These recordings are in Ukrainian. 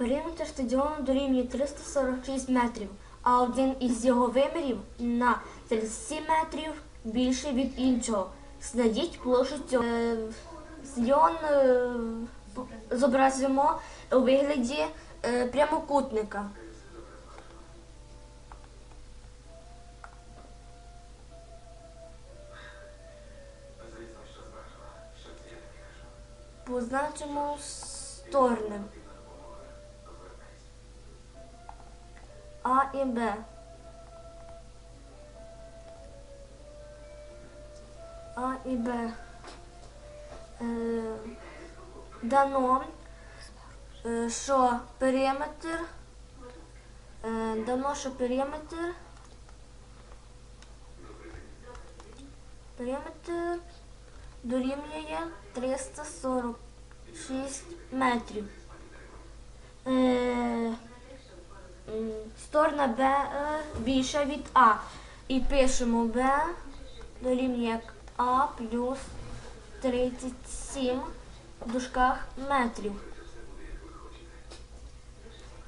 Периметр стадіону дорівнює 346 метрів, а один із його вимірів на 37 метрів більший від іншого. Знайдіть площу цього. Е, Стадіон е, зобразимо у вигляді е, прямокутника. Позначимо сторони А і Б. А і Б. Е, дано, е, що периметр, е, дано, що периметр, периметр дорівнює 346 метрів. Сторона Б е, більша від А. І пишемо Б дорівнює А плюс 37 в дужках метрів.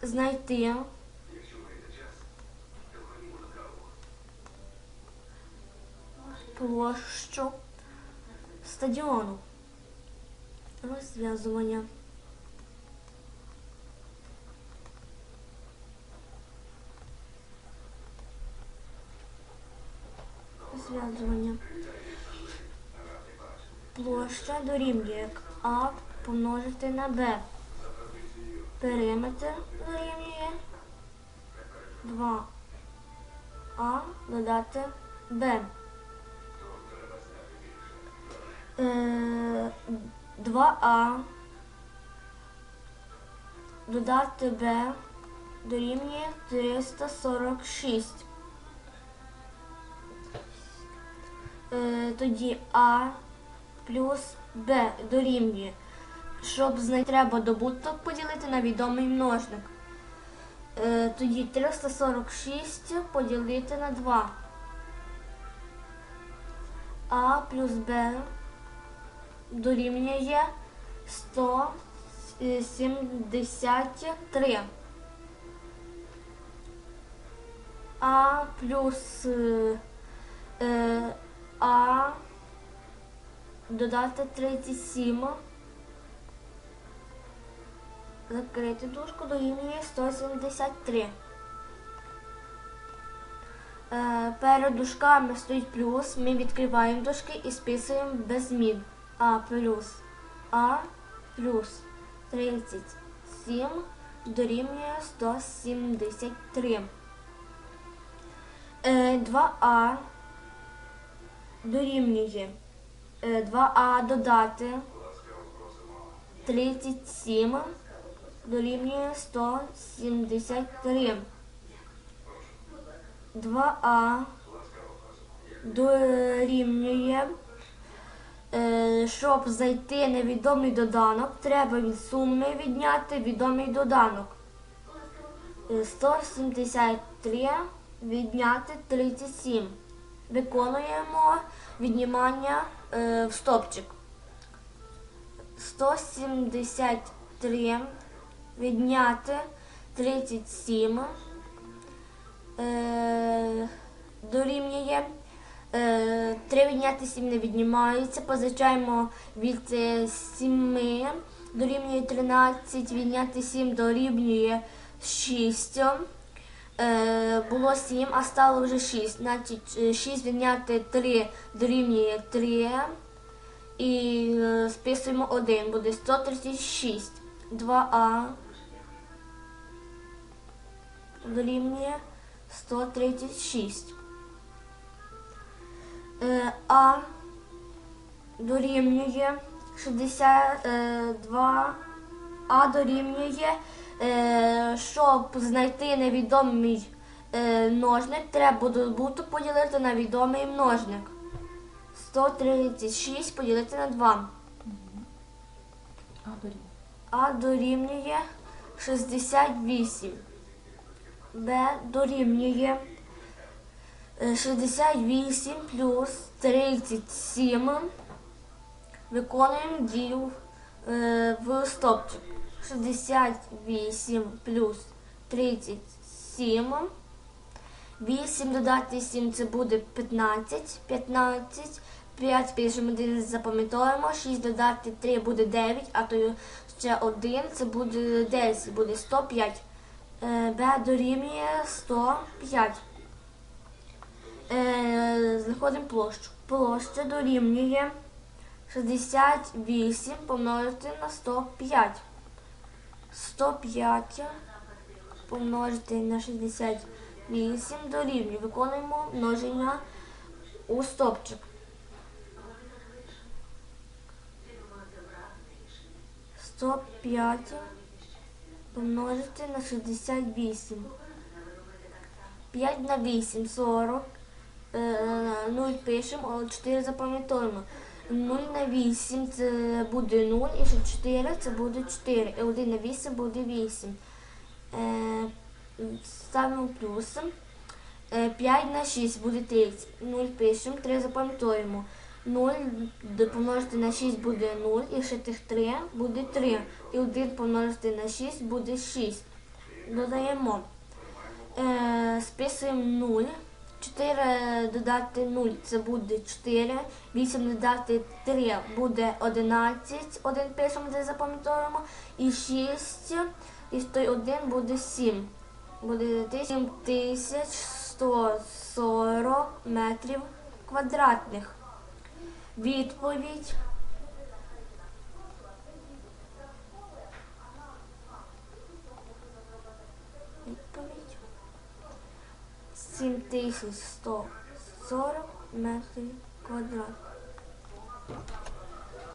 Знайти площу стадіону. Розв'язування. Розв'язування. Площа дорівнює А помножити на Б. Периметр дорівнює 2А додати Б. Е, 2А додати Б дорівнює 346. Тоді А плюс Б дорівнює. Щоб знайти, треба добуток поділити на відомий множник. Е, тоді 346 поділити на 2. А плюс Б дорівнює 173. А плюс е, е, А додати 37. Закрити дужку дорівнює 173. Е, перед дужками стоїть плюс. Ми відкриваємо дужки і списуємо без змін. А плюс А плюс 37 дорівнює 173. Е, 2А дорівнює е, 2А додати 37 дорівнює 173. 2А дорівнює, е, щоб знайти невідомий доданок, треба від суми відняти відомий доданок. Е, 173 відняти 37. Виконуємо віднімання е, в стопчик. 173 відняти 37 е, дорівнює. Е, 3 відняти 7 не віднімається. Позичаємо від 7 дорівнює 13, відняти 7 дорівнює 6. Е, було 7, а стало вже 6. Значить, е, 6 відняти 3 дорівнює 3. І е, списуємо 1, буде 136. 2А дорівнює 136. Е, А дорівнює 62. А дорівнює, щоб знайти невідомий е, множник, треба добуток поділити на відомий множник. 136 поділити на 2. А дорівнює. А дорівнює 68. Б дорівнює е, 68 плюс 37. Виконуємо дію е, в стопчик. 68 плюс 37. 8 додати 7 це буде 15. 15. 5 пишемо 1 запам'ятовуємо. 6 додати 3 буде 9, а то ще 1 це буде 10, буде 105. Е, Б дорівнює 105. Е, Знаходимо площу. Площа дорівнює 68 помножити на 105. 105 помножити на 68 дорівнює. Виконуємо множення у стопчик. 105 помножити на 68. 5 на 8 40. Е, 0 пишемо, але 4 запам'ятовуємо. 0 на 8 це буде 0, і ще 4 це буде 4. І 1 на 8 буде 8. Е, ставимо плюс. Е, 5 на 6 буде 30. 0 пишемо, 3 запам'ятовуємо. 0 д- помножити на 6 буде 0, і ще тих 3 буде 3. І 1 помножити на 6 буде 6. Додаємо. Е, списуємо 0. 4 додати 0 це буде 4. 8 додати 3 буде 11. 1 пишемо, де запам'ятовуємо. І 6. І той 1 буде 7. Буде 7140 метрів квадратних. Відповідь. 7140 метрів квадратних.